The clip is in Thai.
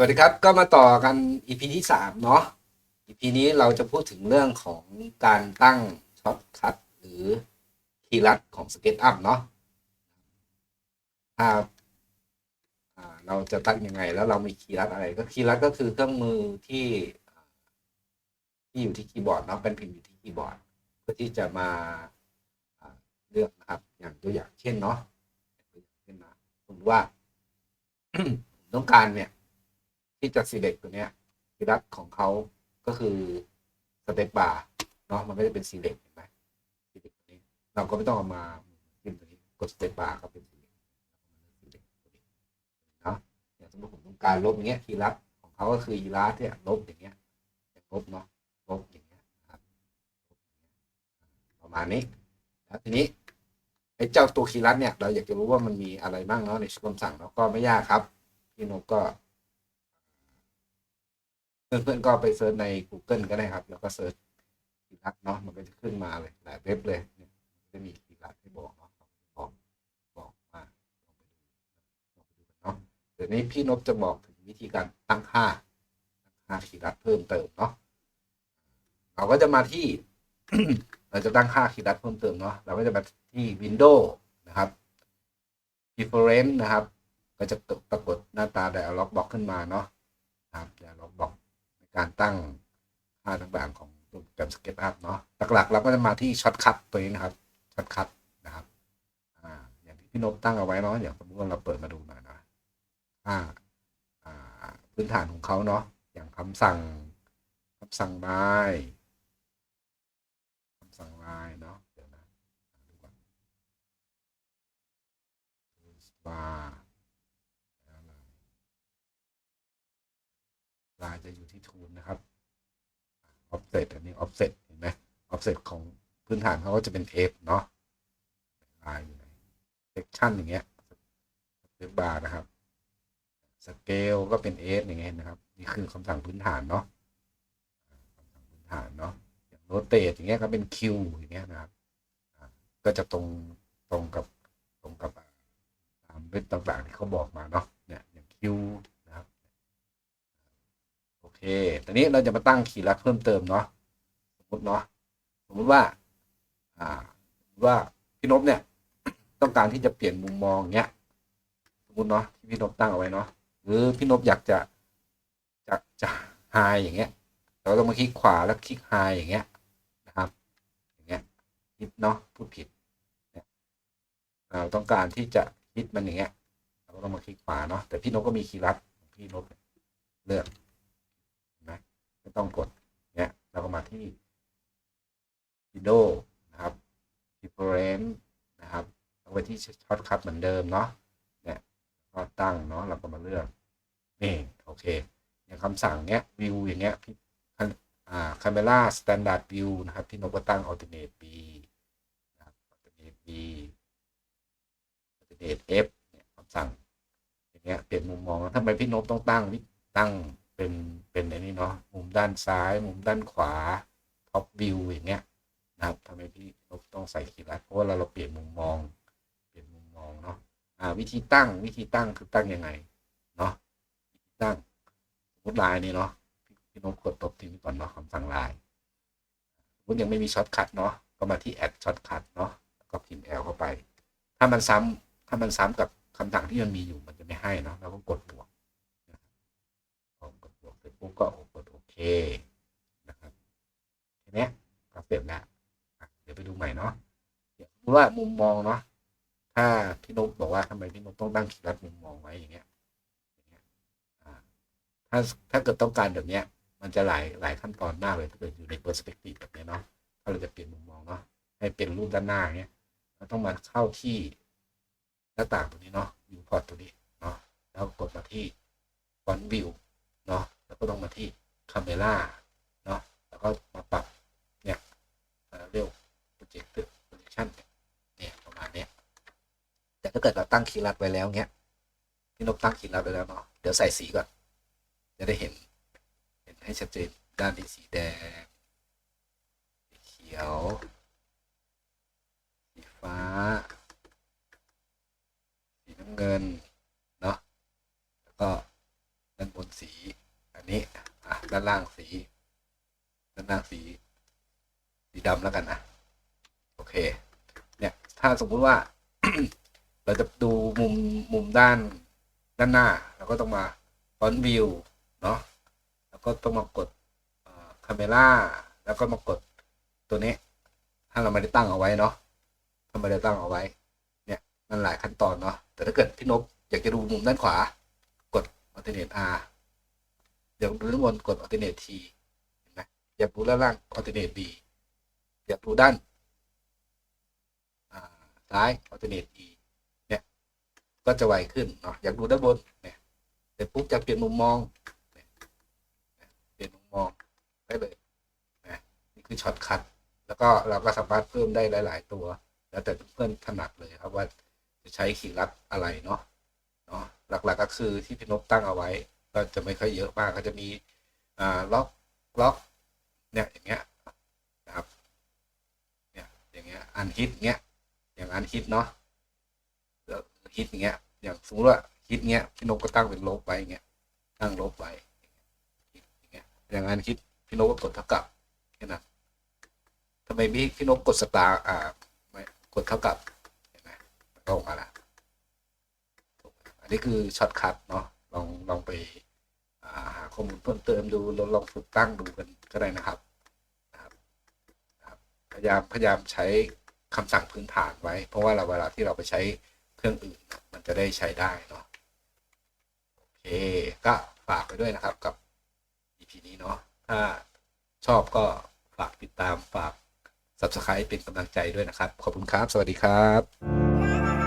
สวัสดีครับก็มาต่อกัน EP ที่สามเนาะ EP นี้เราจะพูดถึงเรื่องของการตั้งช็อตคัทหรือคีย์ลัดของ SketchUp เนาะถ้าเราจะตั้งยังไง แล้วเรามีคีย์ลัดอะไร ก็คีย์ลัดก็คือเครื่องมือที่ ที่อยู่ที่คีย์บอร์ดเนาะเป็นพิมพ์อยู่ที่คีย์บอร์ด เพื่อที่จะมาเลือกนะครับ อย่างตัวอย่างเช่นเนาะเช่นนะสมมติว่าผมต้องการเนี่ย ที่จะ select ตัวเนี้ยคีย์ลัดของเขาก็คือ step bar เนาะมันก็จะเป็น select เห็นไหม select ตัวนี้เราก็ไม่ต้องเอามาพิมพ์ตัวนี้กด step bar ก็เป็น select ตัวนี้เนาะอย่างสมมติผมต้องการลบอย่างเงี้ยคีย์ลัดของเขาก็คืออีลัสเนี่ยลบอย่างเงี้ยลบเนาะลบอย่างเงี้ยครับประมาณนี้แล้วทีนี้ไอ้เจ้าตัวคีย์ลัดเนี่ยเราอยากจะรู้ว่ามันมีอะไรบ้างเนาะในคำสั่งเนาะก็ไม่ยากครับพี่นกก็ เพื่อนๆก็ไปเซิร์ชใน Google ก็ได้ครับ แล้วก็เซิร์ชคีย์ลัดเนาะมันก็จะขึ้นมาเลยหลายเว็บเลยเนี่ยจะมีคีย์ลัดให้บอกเนาะบอกบอกมาลองไปดูลองไปดูกันเนาะเดี๋ยวนี้พี่นพจะบอกถึงวิธีการตั้งค่าตั้งค่าคีย์ลัดเพิ่มเติมเนาะเราก็จะมาที่ เราจะตั้งค่าคีย์ลัดเพิ่มเติมเนาะเราก็จะมาที่ Windows นะครับ Preference นะครับ ก็จะปรากฏหน้าตา Dialog Box ขึ้นมาเนาะครับ Dialog Box การตั้งค่าต่างๆของตัวโปรแกรม SketchUp เนาะหลักๆเราก็จะมาที่ช็อตคัทตัวนี้นะครับช็อตคัทนะครับอ่าอย่างที่พี่นพตั้งเอาไว้เนาะอย่างสมมติว่าเราเปิดมาดูหน่อยนะค่าอ่าพื้นฐานของเขาเนาะอย่างคำสั่งคำสั่งไลน์คำสั่งไลน์เนาะเดี๋ยวนะดูก่อนลายจะอยู่ ที่ทูนนะครับ offset อันนี้ offset เห็นไหม offset ของพื้นฐานเขาก็จะเป็น f เนาะลายอยู่ใน section อย่างเงี้ย step bar นะครับ scale ก็เป็น s อย่างเงี้ยนะครับ นี่คือคำสั่งพื้นฐานเนาะคำสั่งพื้นฐานเนาะอย่าง rotate อย่างเงี้ยก็เป็น q อย่างเงี้ยนะครับ ก็จะตรงตรงกับตรงกับตามเว็บต่างๆที่เขาบอกมาเนาะเนี่ยอย่าง q นะครับโอ เค ตอนนี้เราจะมาตั้งคีย์ลัดเพิ่มเติมเนาะ สมมติเนาะ สมมติว่า อ่าว่าพี่นพเนี่ย ต้องการที่จะเปลี่ยนมุมมองเงี้ย สมมติเนาะที่พี่นพตั้งเอาไว้เนาะ หรือพี่นพอยากจะจะจะไฮอย่างเงี้ย เราต้องมาคลิกขวาแล้วคลิกไฮอย่างเงี้ยนะครับ อย่างเงี้ยคิดเนาะพูดผิดเราต้องการที่จะคิดมันอย่างเงี้ย เราก็ต้องมาคลิกขวาเนาะ แต่พี่นพก็มีคีย์ลัดพี่นพเลือก ไม่ต้องกดเนี่ยเราก็มาที่ Window นะครับ Preference นะครับเอาไว้ที่ช็อตคัทเหมือนเดิมเนาะเนี่ยก็ตั้งเนาะเราก็มาเลือกนี่โอเค อย่างคำสั่งเนี้ย view อย่างเงี้ยพี่อ่า camera standard view นะครับพี่นพก็ตั้ง alternate B นะครับ alternate B alternate F เนี่ยคำสั่งอย่างเงี้ยเปลี่ยนมุมมองแล้วทำไมพี่นพต้องตั้งตั้ง เป็นเป็นไอ้นี่เนาะมุมด้านซ้าย มุมด้านขวาท็อปวิวอย่างเงี้ยนะครับทำไมพี่นพต้องใส่คีย์ลัดเพราะว่าเราเราเปลี่ยนมุมมอง เปลี่ยนมุมมองเนาะอ่าวิธีตั้งวิธีตั้งคือตั้งยังไงเนาะวิธีตั้งสมมติลายนี้เนาะพี่นกดตบทิ้งก่อนเนาะคำสั่งลายสมมติยังไม่มีช็อตคัทเนาะก็มาที่แอดช็อตคัทเนาะก็พิมพ์ L เข้าไป ถ้ามันซ้ำถ้ามันซ้ำกับคำสั่งที่มันมีอยู่มันจะไม่ให้เนาะเราก็กดบวกนะครับพอกดบวกเสร็จ ปุ๊บก็กดโอเคนะครับทีเนี้ยก็เสร็จแล้วเดี๋ยวไปดูใหม่เนาะเดี๋ยวสมมุติว่ามุมมองเนาะถ้าพี่นกบอกว่าทำไมพี่นกต้องตั้งขีดลัดมุมมองไว้อย่างเงี้ยถ้าถ้าเกิดต้องการแบบเนี้ย มันจะหลายหลายขั้นตอนมากเลยถ้าเกิดอยู่ในเปอร์สเปกทีฟแบบนี้เนาะถ้าเราจะเปลี่ยนมุมมองเนาะให้เป็นรูปด้านหน้าเงี้ยเราต้องมาเข้าที่หน้าต่างตัวนี้เนาะ viewport ตัวนี้เนาะแล้วกดมาที่ front view เนาะ แล้วก็ต้องมาที่ camera เนาะแล้วก็มาปรับเนี่ยเรียก projector projection เนี่ยเนี่ยประมาณเนี้ยแต่ถ้าเกิดเราตั้งคีย์ลัดไว้แล้วเงี้ยพี่นกตั้งคีย์ลัดไว้แล้วเนาะเดี๋ยวใส่สีก่อน จะได้เห็น เห็นให้ชัดเจนด้านนี้สีแดงสีเขียว สีฟ้า สีน้ำเงิน เนาะแล้วก็ ด้านบนสี อันนี้อะ ด้านล่างสี ด้านล่างสี สีดำแล้วกันนะ โอเค เนี่ย ถ้าสมมุติว่า เราจะดูมุมมุมด้านด้านหน้า เราก็ต้องมาฟอนวิวเนาะแล้วก็ต้องมากดคาเมล่าแล้วก็มากดตัวนี้ ถ้าเราไม่ได้ตั้งเอาไว้เนาะถ้าไม่ได้ตั้งเอาไว้ เนี่ยมันหลายขั้นตอนเนาะแต่ถ้าเกิดพี่นพอยากจะดูมุมด้านขวา กด alternate R อยากดูด้านบนกด alternate T เห็นไหมอยากดูด้านล่าง alternate B อยากดูด้านซ้าย alternate E เนี่ย ก็จะไวขึ้นเนาะอยากดูด้านบนเนี่ยเสร็จปุ๊บจะเปลี่ยนมุมมองเนี่ยเปลี่ยนมุมมองได้เลยนะนี่คือช็อตคัทแล้วก็เราก็สามารถเพิ่มได้หลาย ๆ ตัว แล้วแต่เพื่อนถนัดเลยครับว่าจะใช้ขีดลัดอะไรเนาะเนาะหลัก ๆ ก็คือที่พี่นกตั้งเอาไว้ ก็จะไม่ค่อยเยอะมากก็จะมีอ่าล็อกล็อกเนี่ยอย่างเงี้ยนะครับเนี่ยอย่างเงี้ยอันฮิตเงี้ยอย่างอันฮิตเนาะแล้วฮิตอย่างเงี้ยอย่างสมมติว่าฮิตเงี้ยพี่นกก็ตั้งเป็นลบไว้เงี้ยตั้งลบไว้อย่างเงี้ยอย่างอันฮิตพี่นกก็กดเท่ากับแค่นั้นทำไมพี่พี่นกกดสตาร์อ่าไม่กดเท่ากับเห็นไหมก็ออกมาละอันนี้คือช็อตคัทเนาะลองลองไป หาข้อมูลเพิ่มเติมดูลองลองฝึกตั้งดูกันก็ได้นะครับพยายามพยายามใช้คำสั่งพื้นฐานไว้ เพราะว่าเราเวลาที่เราไปใช้เครื่องอื่น มันจะได้ใช้ได้เนาะโอเคก็ฝากไปด้วยนะครับกับ EP นี้เนาะถ้าชอบก็ฝากติดตามฝาก Subscribe เป็นกำลังใจด้วยนะครับ ขอบคุณครับ สวัสดีครับ